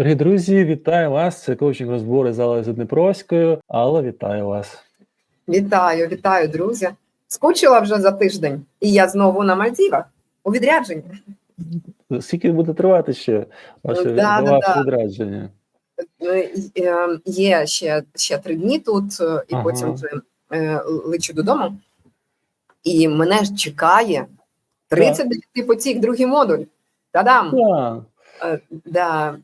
Дорогі друзі, вітаю вас! Це коучинг розбори з Аллою Заднепровською. Алла, вітаю вас. Вітаю, вітаю, друзі. Скучила вже за тиждень, і я знову на Мальдівах у відрядженні. Скільки буде тривати ще ваше, Да, да, да. відрядження? Е, е, Є ще, ще три дні тут, е, і Ага. потім вже е, лечу додому. І мене ж чекає 39 потік, другий модуль. Та-дам! Е, Да.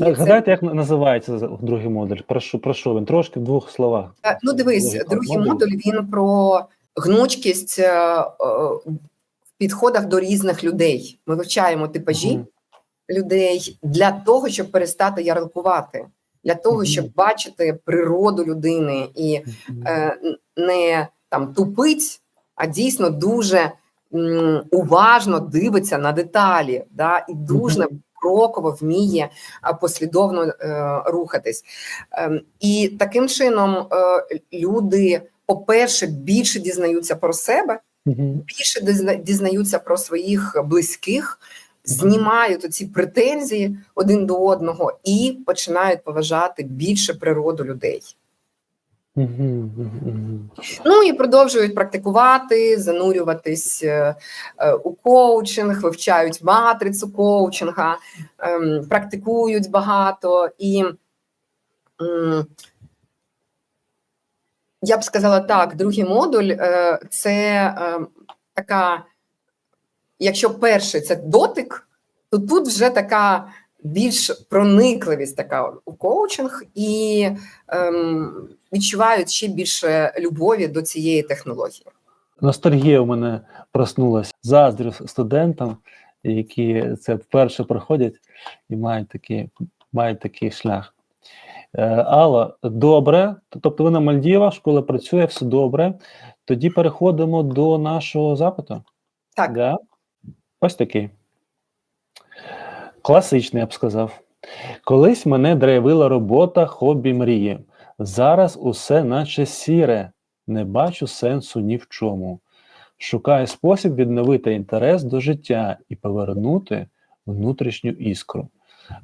Так, це- як називається другий модуль? Про що, про що він? Трошки в двох словах. Е, Ну, дивись, Другий другий модуль. модуль він про гнучкість е, е, в підходах до різних людей. Ми вивчаємо типажі Мгм. людей для того, щоб перестати ярликувати, для того, Мгм. щоб бачити природу людини і е, н- не там тупить, а дійсно дуже м, уважно дивиться на деталі, да, і дуже кроково вміє послідовно е, рухатись. Ем, і таким чином е, люди, по-перше, більше дізнаються про себе, більше дізнаються про своїх близьких, знімають ці претензії один до одного і починають поважати більше природу людей. Ну і продовжують практикувати, занурюватись е, е, у коучинг, вивчають матрицю коучинга, ем, практикують багато і. Я б сказала так: другий модуль е, це така, якщо перший це дотик, то тут вже така більш проникливість така у коучинг, і ем, відчувають ще більше любові до цієї технології. Ностальгія у мене проснулася. Заздрю студентам, які це вперше проходять і мають такий, мають такий шлях. Е, Алла, добре. Тобто ви на Мальдівах, школа працює, все добре. Тоді переходимо до нашого запиту. Так, Да? Ось такий. Класичний, я б сказав. Колись мене драйвила робота, хобі мрії. Зараз усе наче сіре. Не бачу сенсу ні в чому. Шукаю спосіб відновити інтерес до життя і повернути внутрішню іскру.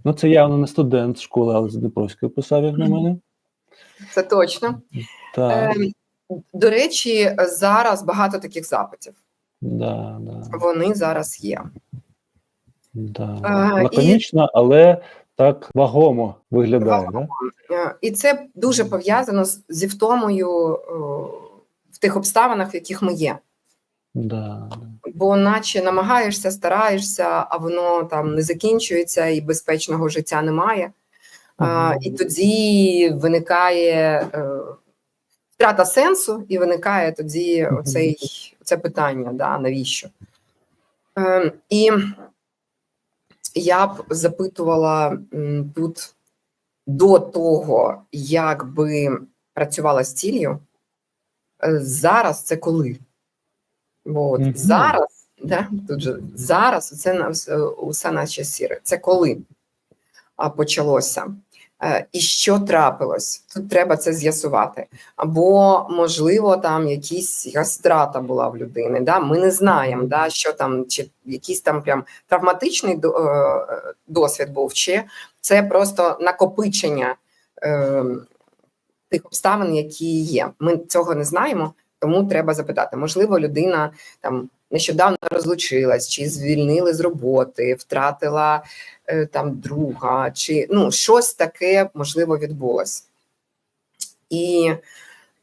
Ну, це явно не студент школи, але Дніпровської писав, як на мене. це точно. Так, Ем, До речі, зараз багато таких запитів. да, да, Вони зараз є. Да. А, і- але так вагомо виглядає. Да? Е, І це дуже пов'язано зі втомою в тих обставинах, в яких ми є. Да. Бо, наче намагаєшся, стараєшся, а воно там не закінчується і безпечного життя немає. А, і тоді виникає е, втрата сенсу, і виникає тоді оцей, це питання: да, навіщо? Е, і я б запитувала тут до того, як би працювала з ціллю, е, зараз це коли? Бо от Мгм. зараз, да, тут же зараз це на усе наче сіре. Це коли почалося. Е, І що трапилось? Тут треба це з'ясувати. Або, можливо, там якісь якась страта була в людини. Да? Ми не знаємо, да, що там, чи якийсь там прям травматичний е, досвід був, чи це просто накопичення е, тих обставин, які є. Ми цього не знаємо, тому треба запитати. Можливо, людина там нещодавно розлучилась, чи звільнили з роботи, втратила е, там друга, чи ну щось таке можливо відбулось. І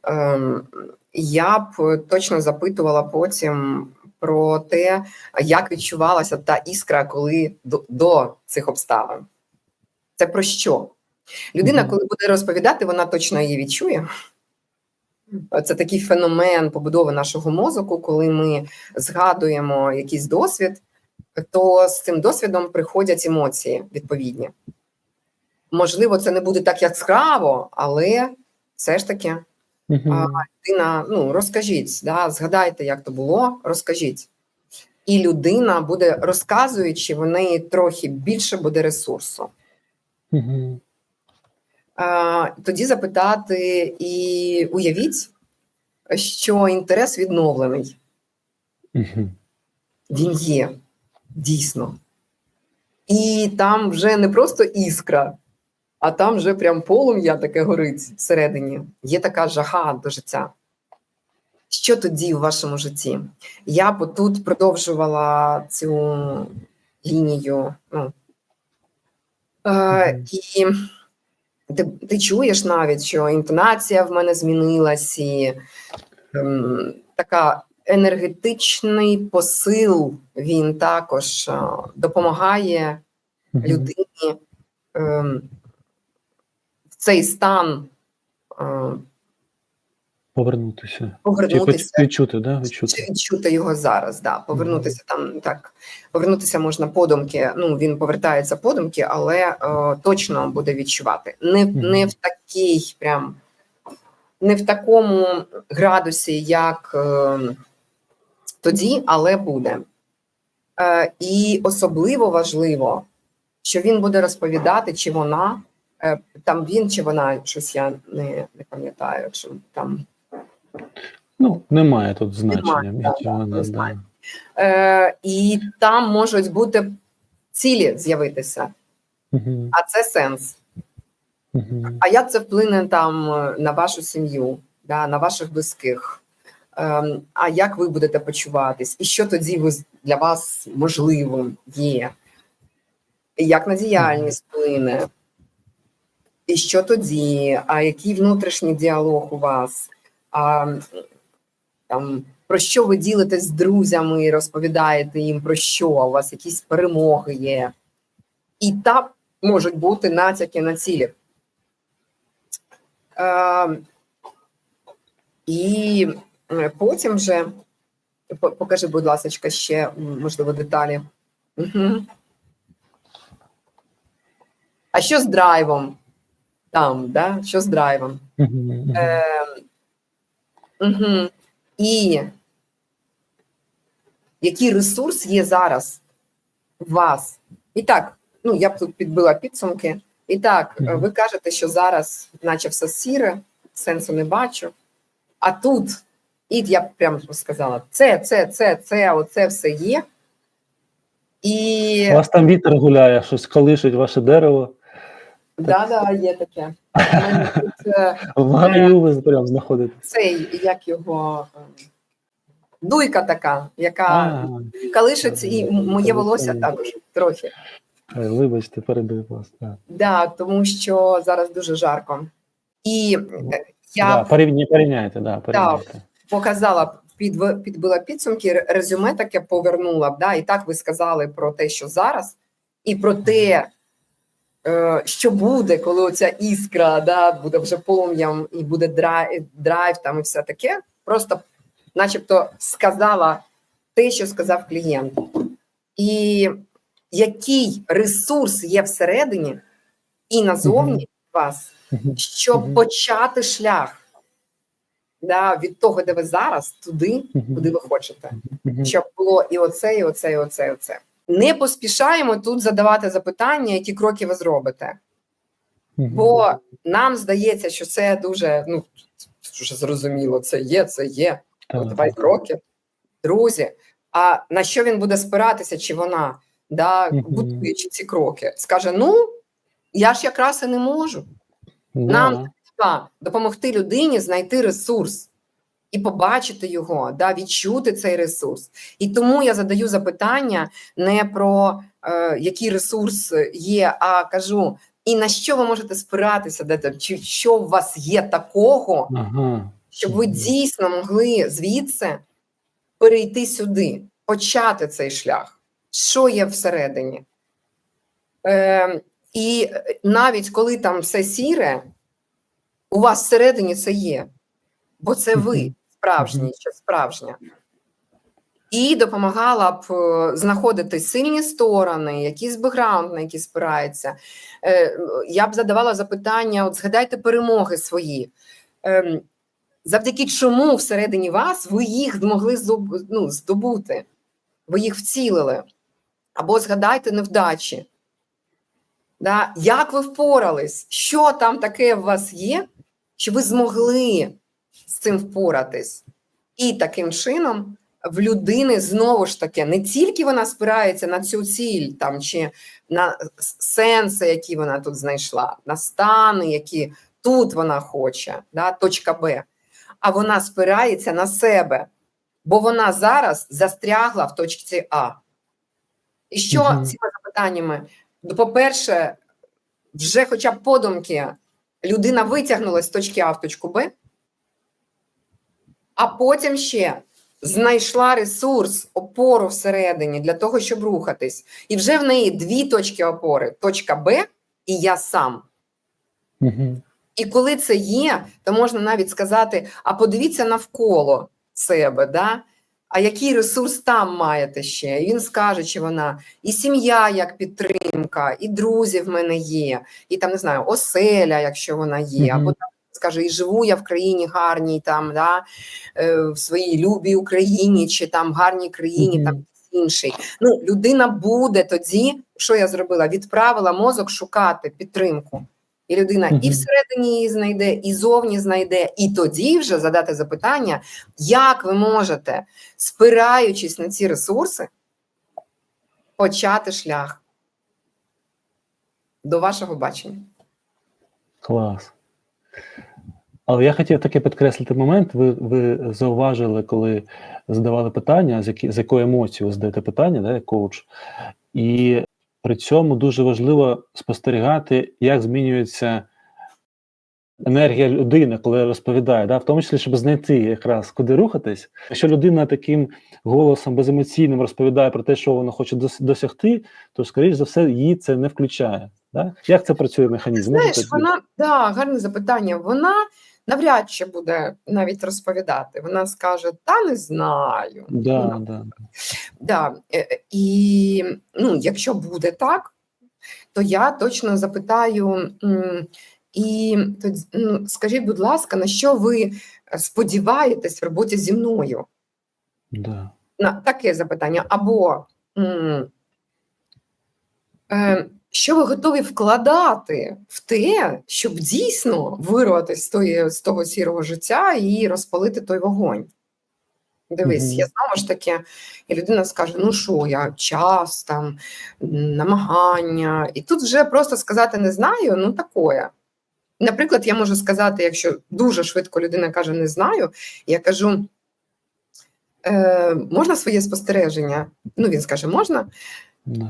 ем, я б точно запитувала потім про те, як відчувалася та іскра, коли до, до цих обставин. Це про що? Людина, коли буде розповідати, вона точно її відчує. Це такий феномен побудови нашого мозку, коли ми згадуємо якийсь досвід, то з цим досвідом приходять емоції відповідні. Можливо, це не буде так яскраво, але все ж таки людина, ну розкажіть, да, згадайте, як то було, розкажіть. І людина буде розказуючи, в неї трохи більше буде ресурсу. Тоді запитати і уявіть, що інтерес відновлений. Він є дійсно. І там вже не просто іскра, а там вже прям полум'я таке горить всередині. Є така жага до життя. Що тоді в вашому житті? Я б тут продовжувала цю лінію. Ну, е, і ти, ти чуєш навіть, що інтонація в мене змінилась, і ем, така енергетичний посил він також е, допомагає людині ем, в цей стан е, Повернутися. Повернутися. відчути, да? Чи Відчути. відчути його зараз, да. Повернутися там так. Повернутися можна подумки. Ну він повертається подумки, але е, точно буде відчувати. Не, Мгм. не в такій прям не в такому градусі, як е, тоді, але буде. Е, і особливо важливо, що він буде розповідати, чи вона е, там він чи вона щось я не, не пам'ятаю, чи там Ну, немає тут значення. Немає, не да. Е, і там можуть бути цілі з'явитися, Мгм. а це сенс. Мгм. А як це вплине там е, на вашу сім'ю, да, на ваших близьких? Ем, а як ви будете почуватись? І що тоді ви, для вас можливим є? Як на діяльність вплине? І що тоді? А який внутрішній діалог у вас? А, там, про що ви ділитесь з друзями, розповідаєте їм про що? У вас якісь перемоги є? І там можуть бути натяки на цілі. Е, і е, потім вже покажи, будь ласка, ще можливо деталі. Угу. А що з драйвом? Там, да? Що з драйвом? Е, угу. І який ресурс є зараз у вас? І так, ну я б тут підбила підсумки. І так, ви кажете, що зараз, наче все сіре, сенсу не бачу. А тут, і я б прямо сказала, це, це, це, це, оце все є. І У вас там вітер гуляє, щось колишить ваше дерево. да, да, є таке. В гаю ви прям знаходитесь. цей, як його ем, дуйка така, яка А, калишить і моє волосся також трохи. е, вибачте, перебив вас. Да. Да, тому що зараз дуже жарко. І е, я Да, порівня, порівняйте, да, порівняйте. показала б, підв- підбила підсумки, ре- резюме таке повернула б. Да, і так ви сказали про те, що зараз, і про те, що буде, коли оця іскра да, буде вже полум'ям і буде драйв, драйв там і все таке. Просто, начебто, сказала те, що сказав клієнт. І який ресурс є всередині і назовні вас, щоб почати шлях да, від того, де ви зараз, туди, куди ви хочете, щоб було і оце, і оце, і оце, і оце. Не поспішаємо тут задавати запитання, які кроки ви зробите. Бо нам здається, що це дуже ну дуже зрозуміло. Це є, це є. Давай кроки, друзі. А на що він буде спиратися, чи вона, да, будуючи ці кроки, скаже: Ну, я ж якраз і не можу. Нам Треба допомогти людині знайти ресурс і побачити його, да, відчути цей ресурс. І тому я задаю запитання не про е, який ресурс є, а кажу, і на що ви можете спиратися, де там, чи що у вас є такого, Ага. щоб ви дійсно могли звідси перейти сюди, почати цей шлях. Що є всередині? Е, і навіть коли там все сіре, у вас всередині це є, бо це ви Мгм. справжній, що справжня. І допомагала б е, знаходити сильні сторони, якийсь бекграунд, на який спирається. Е, Я б задавала запитання: от згадайте перемоги свої. Ем, Завдяки чому всередині вас ви їх змогли ну, здобути, ви їх вцілили. Або згадайте невдачі. Да? Як ви впорались? Що там таке в вас є, що ви змогли з цим впоратись? І таким чином в людини знову ж таки не тільки вона спирається на цю ціль там чи на сенси, які вона тут знайшла, на стани, які тут вона хоче, да, точка Б, а вона спирається на себе, бо вона зараз застрягла в точці А. І що Мгм. цими запитаннями? Ну, По-перше, вже хоча б подумки людина витягнулася з точки А в точку Б, а потім ще знайшла ресурс, опору всередині для того, щоб рухатись. І вже в неї дві точки опори: точка Б і я сам. Угу. І коли це є, то можна навіть сказати: а подивіться навколо себе, да? а який ресурс там маєте ще? І він скаже, чи вона і сім'я як підтримка, і друзі в мене є, і там не знаю, оселя, якщо вона є, або там скаже, і живу я в країні гарній, там да, е, в своїй любій Україні, чи там гарній країні, Мгм. там інший. Ну, людина буде тоді, що я зробила? Відправила мозок шукати підтримку. І людина і всередині її знайде, і зовні знайде, і тоді вже задати запитання, як ви можете, спираючись на ці ресурси, почати шлях до вашого бачення. Клас. Але я хотів таки підкреслити момент. Ви, ви зауважили, коли задавали питання, з, які, з якою емоцією ви задаєте питання, да, як коуч. І при цьому дуже важливо спостерігати, як змінюється енергія людини, коли розповідає, да, в тому числі, щоб знайти якраз куди рухатись. Якщо людина таким голосом беземоційним розповідає про те, що вона хоче досягти, то, скоріш за все, її це не включає. Да? Як це працює механізм? Знаєш, вона да, гарне запитання. Вона навряд чи буде навіть розповідати. Вона скаже: Та не знаю. Да, да. Да. е, е, І ну, якщо буде так, то я точно запитаю. І ну, скажіть, будь ласка, на що ви сподіваєтесь в роботі зі мною? да. На таке запитання. Або м, е, що ви готові вкладати в те, щоб дійсно вирватися з, тої, з того сірого життя і розпалити той вогонь? Дивись, Мгм. я знову ж таки, і людина скаже: ну що, я час, там, намагання. І тут вже просто сказати не знаю, ну такое. Наприклад, я можу сказати, якщо дуже швидко людина каже не знаю, я кажу. Е, можна своє спостереження? Ну, він скаже, можна.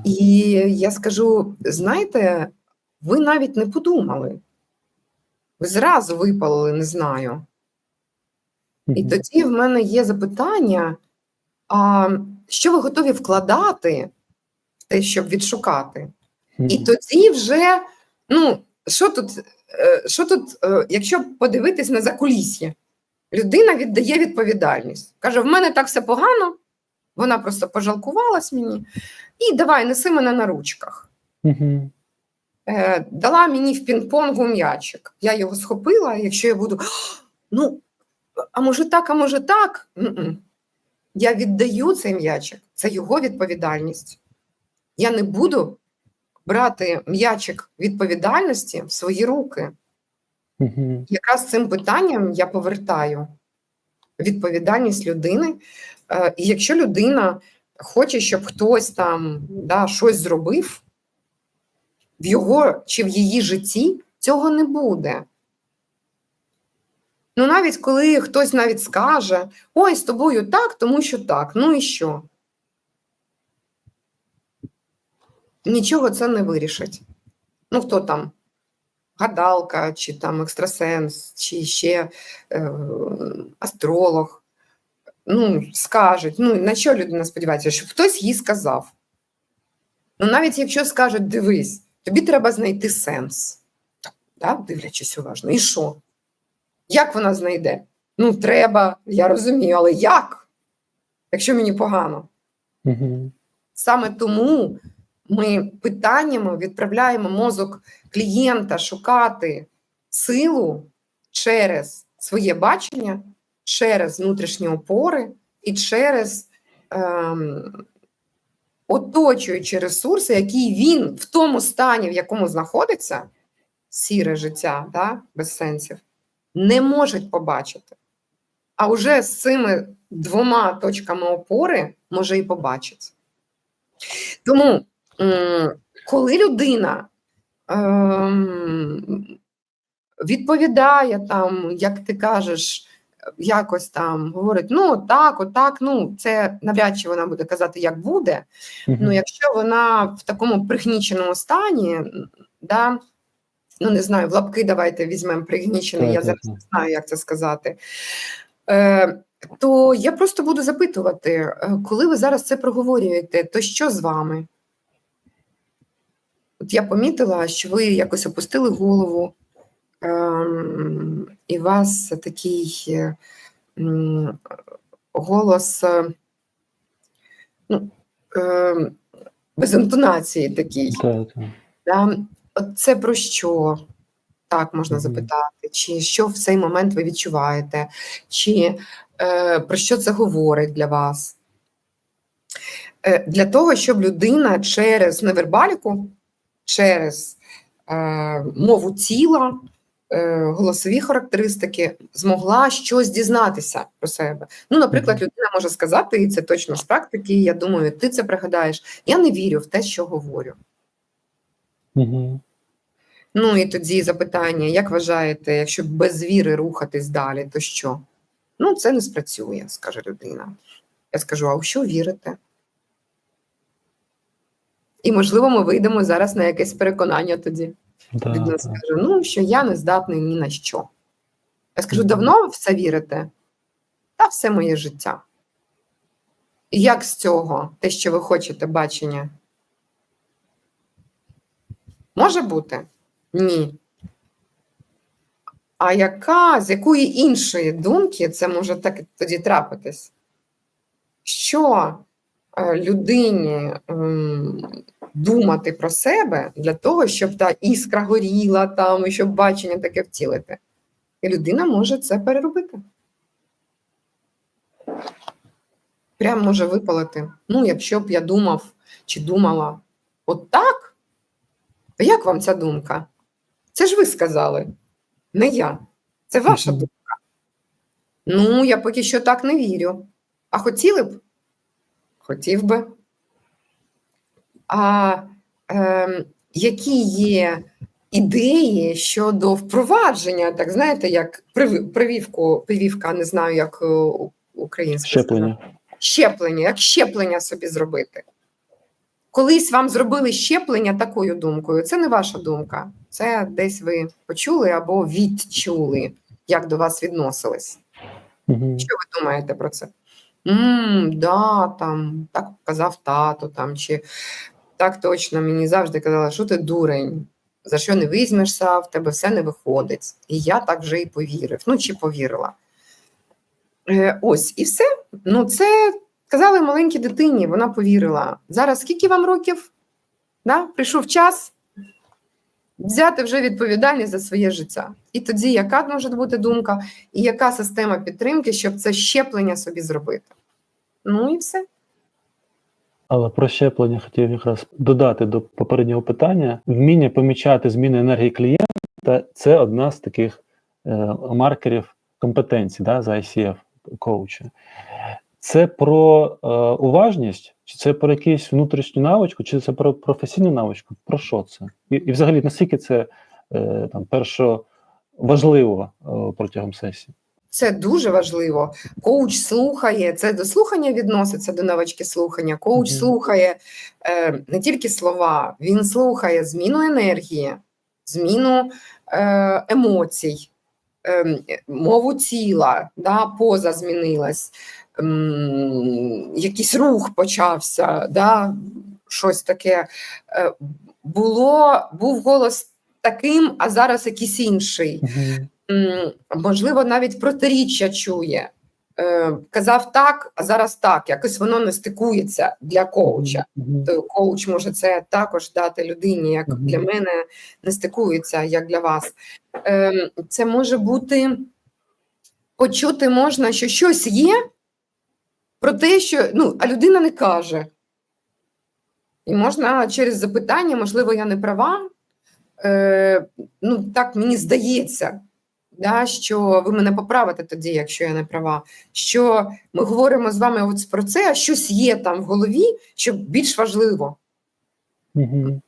І я скажу: знаєте, ви навіть не подумали. Ви зразу випалили, не знаю. І тоді в мене є запитання: а що ви готові вкладати в те, щоб відшукати? І тоді вже, ну, що тут, е, що тут, е, якщо подивитись на закулісье, людина віддає відповідальність. Каже: в мене так все погано, вона просто пожалкувалась мені, і давай, неси мене на ручках. Е, Дала мені в пінг-понгу м'ячик. Я його схопила, якщо я буду, ну, а може так, а може так. М-м. Я віддаю цей м'ячик, це його відповідальність. Я не буду брати м'ячик відповідальності в свої руки. Мгм. Якраз цим питанням я повертаю відповідальність людини. Е, І якщо людина хоче, щоб хтось там да, щось зробив, в його чи в її житті цього не буде. Ну, навіть коли хтось навіть скаже: ой, з тобою так, тому що так, ну і що? Нічого це не вирішить. Ну, хто там? Гадалка, чи там екстрасенс, чи ще е, астролог. Ну, скажуть, ну на що людина сподівається, щоб хтось їй сказав. Ну, навіть якщо скажуть, дивись, тобі треба знайти сенс, так, дивлячись уважно. І що? Як вона знайде? Ну, треба, я розумію, але як? Якщо мені погано. Мгм. Саме тому ми питаннями відправляємо мозок клієнта шукати силу через своє бачення, через внутрішні опори і через ем, оточуючі ресурси, які він в тому стані, в якому знаходиться, сіре життя, да, без сенсів, не можуть побачити. А вже з цими двома точками опори може і побачить. Тому, коли людина ем, відповідає там, як ти кажеш, якось там говорить: ну так, отак, ну це навряд чи вона буде казати, як буде. Ну, якщо вона в такому пригніченому стані, да, ну не знаю, в лапки давайте візьмемо пригнічений, я зараз не знаю, як це сказати. Е, то я просто буду запитувати, е, коли ви зараз це проговорюєте, то що з вами? От я помітила, що ви якось опустили голову, ем, і у вас такий е, м, голос е, ну, ем, без інтонації такий. Так, так. Да? От це про що? Так можна запитати, чи що в цей момент ви відчуваєте, чи е, про що це говорить для вас? Е, для того, щоб людина через невербаліку, через е, мову тіла, е, голосові характеристики змогла щось дізнатися про себе. Ну, наприклад, людина може сказати, і це точно з практики, я думаю, ти це пригадаєш. Я не вірю в те, що говорю. Ну і тоді запитання: як вважаєте, якщо без віри рухатись далі, то що? Ну, це не спрацює, скаже людина. Я скажу: а у що вірите? І, можливо, ми вийдемо зараз на якесь переконання тоді. Да, так. скаже: ну, що я не здатний ні на що. Я скажу: давно в це вірите? Та все моє життя. І як з цього, те, що ви хочете, бачення? Може бути? Ні. А яка, з якої іншої думки це може так тоді трапитись? Що людині ем, думати про себе для того, щоб та іскра горіла там, і щоб бачення таке втілити? І людина може це переробити. Прям може випалити. Ну, якщо б я думав чи думала, от так, то як вам ця думка? Це ж ви сказали, не я. Це ваша думка. Ну, я поки що так не вірю. А хотіли б? Хотів би. А ем, які є ідеї щодо впровадження, так знаєте, як прививку, прививка, не знаю, як е, українською. Щеплення. щеплення, як щеплення собі зробити. Колись вам зробили щеплення такою думкою, це не ваша думка. Це десь ви почули або відчули, як до вас відносились. Мгм. Що ви думаєте про це? Да, там, так казав тато, там, чи так точно мені завжди казали, що ти дурень, за що не візьмешся, в тебе все не виходить. І я так вже і повірив. Ну, чи повірила. Е, ось, і все. Ну, це казали маленькій дитині, вона повірила. Зараз скільки вам років? Да? Прийшов час взяти вже відповідальність за своє життя. І тоді, яка може бути думка, і яка система підтримки, щоб це щеплення собі зробити? Ну і все. Але про щеплення хотів якраз додати до попереднього питання. Вміння помічати зміни енергії клієнта це одна з таких е, маркерів компетенції да, за ICF коуча. Це про е, уважність, чи це про якусь внутрішню навичку, чи це про професійну навичку? Про що це? І, і взагалі, наскільки це е, там перше важливо е, протягом сесії? Це дуже важливо. Коуч слухає, це до слухання відноситься до навички слухання. Коуч Мгм. слухає е, не тільки слова, він слухає зміну енергії, зміну е, емоцій, е, мову тіла, да, поза змінилась, м, якийсь рух почався, да, щось таке. Е, було, був голос таким, а зараз якийсь інший. Мгм. М, можливо, навіть протиріччя чує. Е, казав так, а зараз так. Якось воно не стикується для коуча. Мгм. То коуч може це також дати людині, як Мгм. для мене не стикується, як для вас. Е, це може бути почути можна, що щось є про те, що ну, а людина не каже. І можна через запитання, можливо, я не права. Е, ну, так мені здається. Да, що ви мене поправите тоді, якщо я не права. Що ми говоримо з вами от про це, а щось є там в голові, що більш важливо. Угу.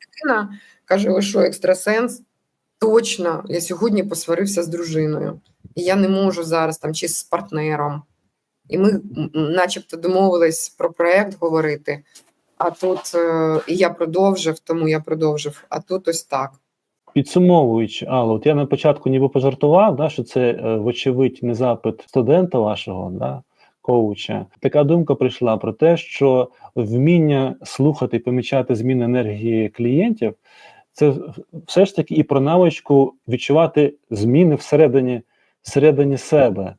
Каже: ви що, екстрасенс? Точно, я сьогодні посварився з дружиною, і я не можу зараз там чи з партнером. І ми, начебто, домовились про проект говорити. А тут е, і я продовжив, тому я продовжив. А тут ось так. Підсумовуючи, Алло, от я на початку ніби пожартував, да, що це, е, вочевидь, не запит студента вашого, да, коуча. Така думка прийшла про те, що вміння слухати і помічати зміни енергії клієнтів це все ж таки і про навичку відчувати зміни всередині, всередині себе.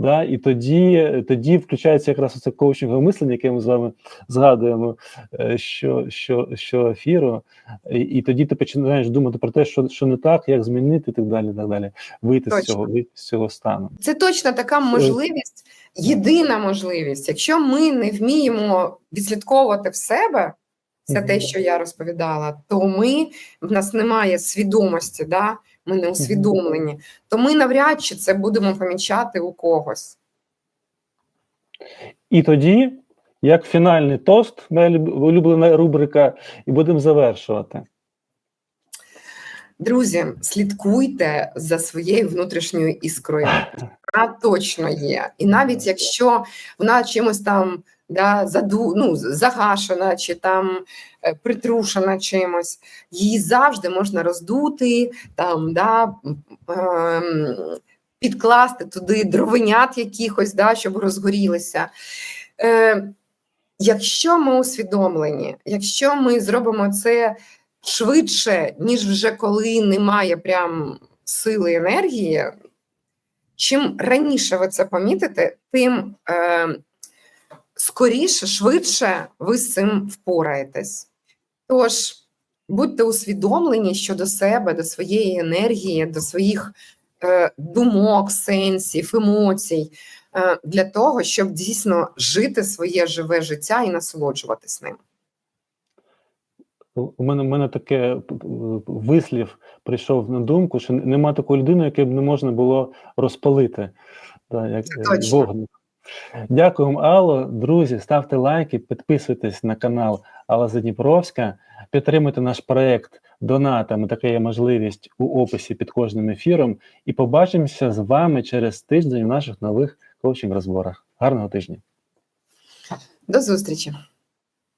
Да, і тоді, тоді включається якраз це коучингове мислення, яке ми з вами згадуємо е, що, що, що ефіру, і, і тоді ти починаєш думати про те, що, що не так, як змінити, і так далі. так далі. Вийти з цього, вийти з цього стану. Це точно така можливість, єдина можливість. Якщо ми не вміємо відслідковувати в себе це те, що я розповідала, то ми в нас немає свідомості, да? Ми не усвідомлені, то ми навряд чи це будемо помічати у когось. І тоді, як фінальний тост, моя улюблена рубрика, і будемо завершувати. Друзі, слідкуйте за своєю внутрішньою іскрою. Вона точно є. І навіть якщо вона чимось там да, заду, ну, загашена чи там е, притрушена чимось, її завжди можна роздути, там, да, ем, підкласти туди дровенят якихось, да, щоб розгорілися. Е, якщо ми усвідомлені, якщо ми зробимо це швидше, ніж вже коли немає прям сили енергії, чим раніше ви це помітите, тим е, скоріше, швидше ви з цим впораєтесь. Тож будьте усвідомлені щодо себе, до своєї енергії, до своїх е, думок, сенсів, емоцій, е, для того, щоб дійсно жити своє живе життя і насолоджуватись ним. У мене, у мене таке п- вислів прийшов на думку, що нема такої людини, яку б не можна було розпалити. Да, як е, точно. вогник. Дякую Алло. Друзі, ставте лайки, підписуйтесь на канал Алла Задніпровська, підтримуйте наш проект донатами. Така є можливість у описі під кожним ефіром. І побачимося з вами через тиждень в наших нових коучинг-розборах. Гарного тижня! До зустрічі!